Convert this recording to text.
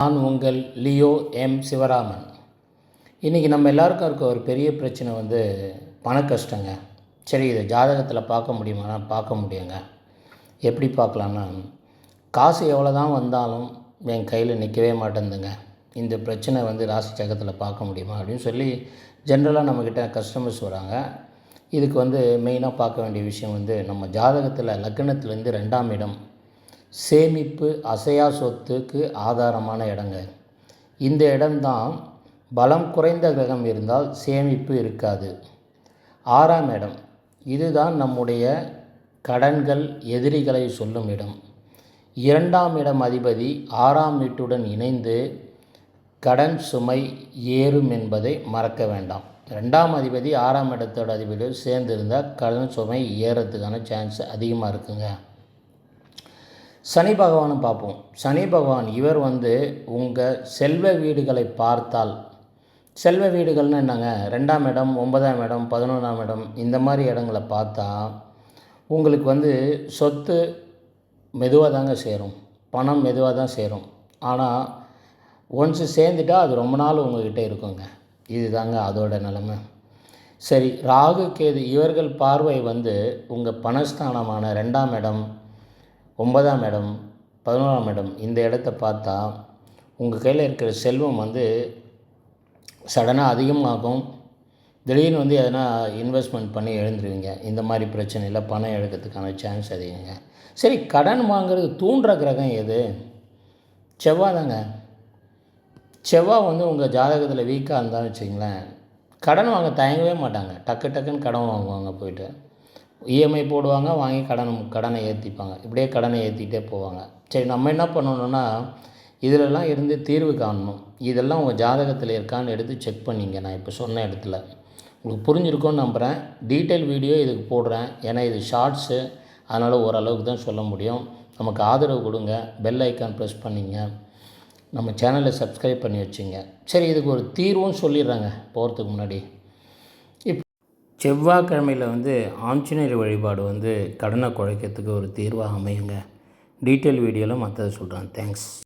நான் உங்கள் Leo M. Sivaraman. இன்றைக்கி நம்ம எல்லாருக்கும் இருக்க ஒரு பெரிய பிரச்சனை வந்து பண கஷ்டங்க. சரி இதை ஜாதகத்தில் பார்க்க முடியுமானா பார்க்க முடியுங்க. எப்படி பார்க்கலான்னா காசு எவ்வளோ தான் வந்தாலும் என் கையில் நிற்கவே மாட்டேங்குதுங்க. இந்த பிரச்சனை வந்து ராசி ஜகத்தில் பார்க்க முடியுமா? அப்படின்னு சொல்லி ஜென்ரலாக நம்மக்கிட்ட கஸ்டமர்ஸ் வராங்க. இதுக்கு வந்து மெயினாக பார்க்க வேண்டிய விஷயம் வந்து நம்ம ஜாதகத்தில் லக்னத்துலேருந்து ரெண்டாம் இடம் சேமிப்பு அசையா சொத்துக்கு ஆதாரமான இடங்க. இந்த இடம்தான் பலம் குறைந்த கிரகம் இருந்தால் சேமிப்பு இருக்காது. ஆறாம் இடம். இதுதான் நம்முடைய கடன்கள் எதிரிகளை சொல்லும் இடம். இரண்டாம் இடம் அதிபதி ஆறாம் வீட்டுடன் இணைந்து கடன் சுமை ஏறும் என்பதை மறக்க வேண்டாம். ரெண்டாம் அதிபதி ஆறாம் இடத்தோட அதிபதியோடு சேர்ந்திருந்தால் கடன் சுமை ஏறத்துக்கான சான்ஸ் அதிகமாக இருக்குங்க. சனி பகவானை பார்ப்போம். சனி பகவான் இவர் வந்து உங்கள் செல்வ வீடுகளை பார்த்தால் செல்வ வீடுகள்னு என்னங்க? ரெண்டாம் இடம் ஒன்பதாம் இடம் பதினொன்றாம் இடம் இந்த மாதிரி இடங்களை பார்த்தா உங்களுக்கு வந்து சொத்து மெதுவாக தாங்க சேரும். பணம் மெதுவாக தான் சேரும். ஆனால் ஒன்ஸு சேர்ந்துட்டா அது ரொம்ப நாள் உங்கள்கிட்ட இருக்குங்க. இதுதாங்க அதோட நிலமை. சரி ராகு கேது இவர்கள் பார்வை வந்து உங்கள் பணஸ்தானமான ரெண்டாம் இடம் ஒன்பதாம் இடம் பதினோராம் இடம் இந்த இடத்த பார்த்தா உங்கள் கையில் இருக்கிற செல்வம் வந்து சடனாக அதிகமாகும். திடீர்னு வந்து எதனா இன்வெஸ்ட்மெண்ட் பண்ணி எழுந்துருவீங்க. இந்த மாதிரி பிரச்சனையில் பணம் எடுக்கிறதுக்கான சான்ஸ் அதிகங்க. சரி கடன் வாங்குறது தூண்டுற கிரகம் எது? செவ்வாய் தாங்க. செவ்வாய் வந்து உங்கள் ஜாதகத்தில் வீக்காக இருந்தாலும் வச்சிங்களேன் கடன் வாங்க தயங்கவே மாட்டாங்க. டக்கு டக்குன்னு கடன் வாங்குவாங்க போயிட்டு. இஎம்ஐ போடுவாங்க வாங்கி கடன் கடனை ஏற்றிப்பாங்க இப்படியே கடனை ஏற்றிக்கிட்டே போவாங்க. சரி நம்ம என்ன பண்ணணுன்னா இதிலெல்லாம் இருந்து தீர்வு காணணும். இதெல்லாம் உங்கள் ஜாதகத்தில் இருக்கான்னு எடுத்து செக் பண்ணிங்க. நான் இப்போ சொன்ன இடத்துல. உங்களுக்கு புரிஞ்சிருக்கும்னு நம்புகிறேன் டீட்டெயில் வீடியோ இதுக்கு போடுறேன். ஏன்னா இது ஷார்ட்ஸு அதனால் ஓரளவுக்கு தான் சொல்ல முடியும். நமக்கு ஆதரவு கொடுங்க. பெல் ஐக்கான் ப்ரெஸ் பண்ணிங்க. நம்ம சேனலை சப்ஸ்கிரைப் பண்ணி வச்சுங்க. சரி இதுக்கு ஒரு தீர்வும் சொல்லிடுறாங்க. போகிறதுக்கு முன்னாடி. செவ்வாய்க்கிழமையில் வந்து ஆஞ்சநேயர் வழிபாடு வந்து கடனை குறைக்கிறதுக்கு ஒரு தீர்வாக அமையுங்க. டீட்டெயில் வீடியோவில் மற்றதை சொல்கிறேன் தேங்க்ஸ்.